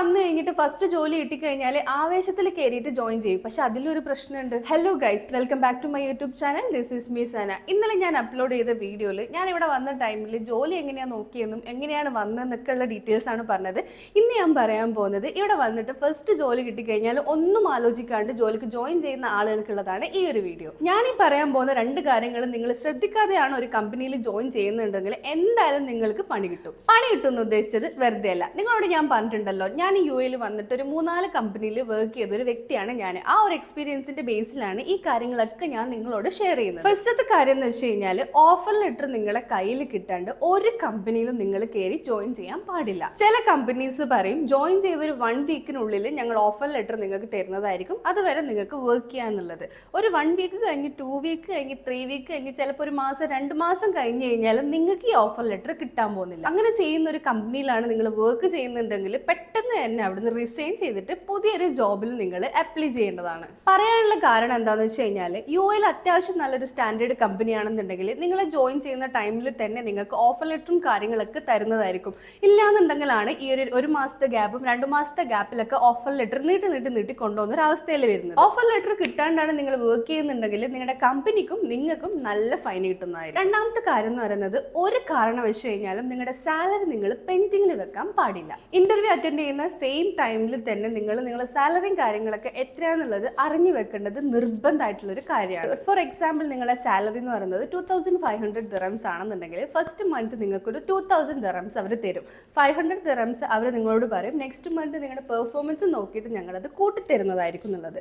വന്നു കഴിഞ്ഞിട്ട് ഫസ്റ്റ് ജോലി കിട്ടിക്കഴിഞ്ഞാൽ ആവേശത്തിൽ കയറിയിട്ട് ജോയിൻ ചെയ്യും. പക്ഷെ അതിലൊരു പ്രശ്നമുണ്ട്. Hello guys welcome back to my YouTube channel this is me Sana ഇന്നലെ ഞാൻ അപ്ലോഡ് ചെയ്ത വീഡിയോയിൽ ഞാൻ ഇവിടെ വന്ന ടൈമിൽ ജോലി എങ്ങനെയാണ് നോക്കിയെന്നും എങ്ങനെയാണ് വന്നതെന്നൊക്കെ ഉള്ള ഡീറ്റെയിൽസ് ആണ് പറഞ്ഞത്. ഇന്ന് ഞാൻ പറയാൻ പോകുന്നത് ഇവിടെ വന്നിട്ട് ഫസ്റ്റ് ജോലി കിട്ടിക്കഴിഞ്ഞാൽ ഒന്നും ആലോചിക്കാണ്ട് ജോലിക്ക് ജോയിൻ ചെയ്യുന്ന ആളുകൾക്കുള്ളതാണ് ഈ ഒരു വീഡിയോ ഞാൻ ഈ പറയാൻ പോകുന്ന രണ്ട് കാര്യങ്ങൾ നിങ്ങൾ ശ്രദ്ധിക്കാതെയാണ് ഒരു കമ്പനിയിൽ ജോയിൻ ചെയ്യുന്നുണ്ടെങ്കിൽ എന്തായാലും നിങ്ങൾക്ക് പണി കിട്ടും. പണി കിട്ടും എന്ന് ഉദ്ദേശിച്ചത് വെറുതെ അല്ല നിങ്ങളോട് ഞാൻ പറഞ്ഞിട്ടുണ്ടല്ലോ ഞാൻ യു എയിൽ വന്നിട്ട് ഒരു മൂന്നാൽ കമ്പനിയിൽ വർക്ക് ചെയ്ത ഒരു വ്യക്തിയാണ് ഞാൻ. ആ ഒരു എക്സ്പീരിയൻസിന്റെ ബേസിലാണ് ഈ കാര്യങ്ങളൊക്കെ ഞാൻ നിങ്ങളോട് ഷെയർ ചെയ്യുന്നത്. ഫസ്റ്റത്തെ കാര്യം എന്ന് വെച്ച് കഴിഞ്ഞാൽ ഓഫർ ലെറ്റർ നിങ്ങളെ കയ്യിൽ കിട്ടാണ്ട് ഒരു കമ്പനിയിലും നിങ്ങൾ കയറി ജോയിൻ ചെയ്യാൻ പാടില്ല. ചില കമ്പനീസ് പറയും ജോയിൻ ചെയ്ത ഒരു വൺ വീക്കിനുള്ളിൽ ഞങ്ങൾ ഓഫർ ലെറ്റർ നിങ്ങൾക്ക് തരുന്നതായിരിക്കും. അതുവരെ നിങ്ങൾക്ക് വർക്ക് ചെയ്യാന്നുള്ളത് ഒരു വൺ വീക്ക് കഴിഞ്ഞ് ടു വീക്ക് കഴിഞ്ഞ് ത്രീ വീക്ക് കഴിഞ്ഞ് ചിലപ്പോൾ ഒരു മാസം രണ്ട് മാസം കഴിഞ്ഞ് കഴിഞ്ഞാലും നിങ്ങൾക്ക് ഈ ഓഫർ ലെറ്റർ കിട്ടാൻ പോകുന്നില്ല. അങ്ങനെ ചെയ്യുന്ന ഒരു കമ്പനിയിലാണ് നിങ്ങൾ വർക്ക് ചെയ്യുന്നുണ്ടെങ്കിൽ പെട്ടെന്ന് തന്നെ അവിടുന്ന് റിസൈൻ ചെയ്തിട്ട് പുതിയൊരു ജോബിൽ നിങ്ങൾ അപ്ലൈ ചെയ്യേണ്ടതാണ്. പറയാനുള്ള കാരണം എന്താണെന്ന് വെച്ച് കഴിഞ്ഞാൽ യു എയിൽ അത്യാവശ്യം നല്ലൊരു സ്റ്റാൻഡേർഡ് കമ്പനിയാണെന്നുണ്ടെങ്കിൽ നിങ്ങൾ ജോയിൻ ചെയ്യുന്ന ടൈമിൽ തന്നെ നിങ്ങൾക്ക് ഓഫർ ലെറ്ററും കാര്യങ്ങളൊക്കെ തരുന്നതായിരിക്കും. ഇല്ലാന്നുണ്ടെങ്കിലാണ് ഈ ഒരു ഒരു മാസത്തെ ഗ്യാപ്പും രണ്ട് മാസത്തെ ഗ്യാപ്പിലൊക്കെ ഓഫർ ലെറ്റർ നീട്ടി നീട്ടി നീട്ടി കൊണ്ടുപോകുന്ന ഒരു അവസ്ഥയിൽ വരുന്നത്. ഓഫർ ലെറ്റർ കിട്ടാണ്ടാണ് നിങ്ങൾ വർക്ക് ചെയ്യുന്നുണ്ടെങ്കിൽ നിങ്ങളുടെ കമ്പനിക്കും നിങ്ങൾക്കും നല്ല ഫൈൻ കിട്ടുന്നതായിരിക്കും. രണ്ടാമത്തെ കാര്യം എന്ന് പറയുന്നത് ഒരു കാരണം വെച്ച് കഴിഞ്ഞാലും നിങ്ങളുടെ സാലറി നിങ്ങൾ പെൻഡിങ്ങിൽ വെക്കാൻ പാടില്ല. ഇന്റർവ്യൂ അറ്റൻഡ് ചെയ്യുന്ന സെയിം ടൈമിൽ തന്നെ നിങ്ങൾ നിങ്ങളുടെ സാലറിയും കാര്യങ്ങളൊക്കെ എത്രയാണെന്നുള്ളത് അറിഞ്ഞു വെക്കേണ്ടത് നിർബന്ധമായിട്ടുള്ളൊരു കാര്യമാണ്. ഫോർ എക്സാമ്പിൾ നിങ്ങളുടെ സാലറി എന്ന് പറയുന്നത് two thousand five hundred dirhams ആണെന്നുണ്ടെങ്കിൽ ഫസ്റ്റ് മന്ത് നിങ്ങൾക്കൊരു ടു തൗസൻഡ് ദിറംസ് അവർ തരും. ഫൈവ് ഹൺഡ്രഡ് ദിറംസ് അവർ നിങ്ങളോട് പറയും. നെക്സ്റ്റ് മന്ത് നിങ്ങളുടെ പെർഫോമൻസ് നോക്കിയിട്ട് ഞങ്ങളത് കൂട്ടിത്തരുന്നതായിരിക്കും എന്നുള്ളത്.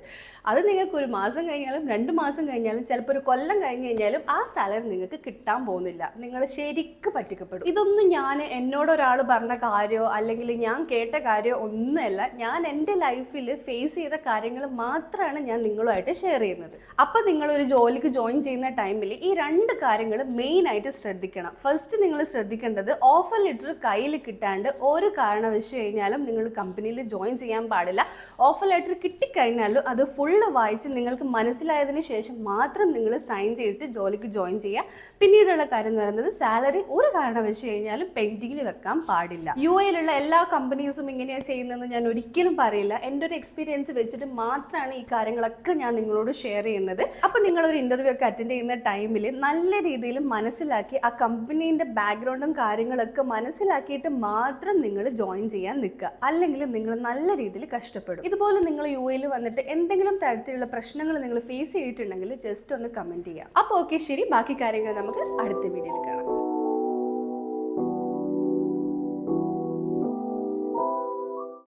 അത് നിങ്ങൾക്ക് ഒരു മാസം കഴിഞ്ഞാലും രണ്ട് മാസം കഴിഞ്ഞാലും ചിലപ്പോൾ ഒരു കൊല്ലം കഴിഞ്ഞ് കഴിഞ്ഞാലും ആ സാലറി നിങ്ങൾക്ക് കിട്ടാൻ പോകുന്നില്ല. നിങ്ങൾ ശരിക്ക് പറ്റിക്കപ്പെടും. ഇതൊന്നും ഞാൻ എന്നോട് ഒരാൾ പറഞ്ഞ കാര്യമോ അല്ലെങ്കിൽ ഞാൻ കേട്ട കാര്യമോ ഒന്നുമല്ല ഞാൻ എന്റെ ലൈഫിൽ ഫേസ് ചെയ്ത കാര്യങ്ങൾ മാത്രമാണ് ഞാൻ നിങ്ങളുമായിട്ട് ഷെയർ ചെയ്യുന്നത്. അപ്പോൾ നിങ്ങൾ ഒരു ജോലിക്ക് ജോയിൻ ചെയ്യുന്ന ടൈമിൽ ഈ രണ്ട് കാര്യങ്ങൾ മെയിൻ ആയിട്ട് ശ്രദ്ധിക്കണം. ഫസ്റ്റ് നിങ്ങൾ ശ്രദ്ധിക്കേണ്ടത് ഓഫർ ലെറ്റർ കയ്യിൽ കിട്ടാണ്ട് ഒരു കാരണം വെച്ച് കഴിഞ്ഞാലും നിങ്ങൾ കമ്പനിയിൽ ജോയിൻ ചെയ്യാൻ പാടില്ല. ഓഫർ ലെറ്റർ കിട്ടിക്കഴിഞ്ഞാലും അത് ഫുള്ള് വായിച്ച് നിങ്ങൾക്ക് മനസ്സിലായതിന് ശേഷം മാത്രം നിങ്ങൾ സൈൻ ചെയ്തിട്ട് ജോലിക്ക് ജോയിൻ ചെയ്യുക. പിന്നീടുള്ള കാര്യം എന്ന് പറയുന്നത് സാലറി ഒരു കാരണം വെച്ച് കഴിഞ്ഞാലും പെൻഡിങ്ങിൽ വെക്കാൻ പാടില്ല. യു എയിലുള്ള എല്ലാ കമ്പനീസും ഇങ്ങനെയാണ് ചെയ്യുന്നതെന്ന് ഞാൻ ഒരിക്കലും പറയില്ല. എന്റെ ഒരു എക്സ്പീരിയൻസ് വെച്ചിട്ട് മാത്രമാണ് ഈ കാര്യങ്ങളൊക്കെ ഞാൻ നിങ്ങളോട് ഷെയർ ചെയ്യുന്നത്. അപ്പോൾ നിങ്ങളൊരു ഇന്റർവ്യൂ ഒക്കെ അറ്റൻഡ് ചെയ്യുന്ന ടൈമിൽ നല്ല രീതിയിൽ മനസ്സിലാക്കി ആ കമ്പനീന്റെ ബാക്ക്ഗ്രൗണ്ടും കാര്യങ്ങളൊക്കെ മനസ്സിലാക്കിയിട്ട് മാത്രം നിങ്ങൾ ജോയിൻ ചെയ്യാൻ നിൽക്കുക. അല്ലെങ്കിൽ നിങ്ങൾ നല്ല രീതിയിൽ കഷ്ടപ്പെടും. ഇതുപോലെ നിങ്ങൾ യു എയിൽ വന്നിട്ട് എന്തെങ്കിലും തരത്തിലുള്ള പ്രശ്നങ്ങൾ നിങ്ങൾ ഫേസ് ചെയ്തിട്ടുണ്ടെങ്കിൽ ജസ്റ്റ് ഒന്ന് കമന്റ് ചെയ്യാം അപ്പോൾ ഓക്കെ ശരി. ബാക്കി കാര്യങ്ങൾ നമുക്ക് അടുത്ത വീഡിയോയിൽ കാണാം.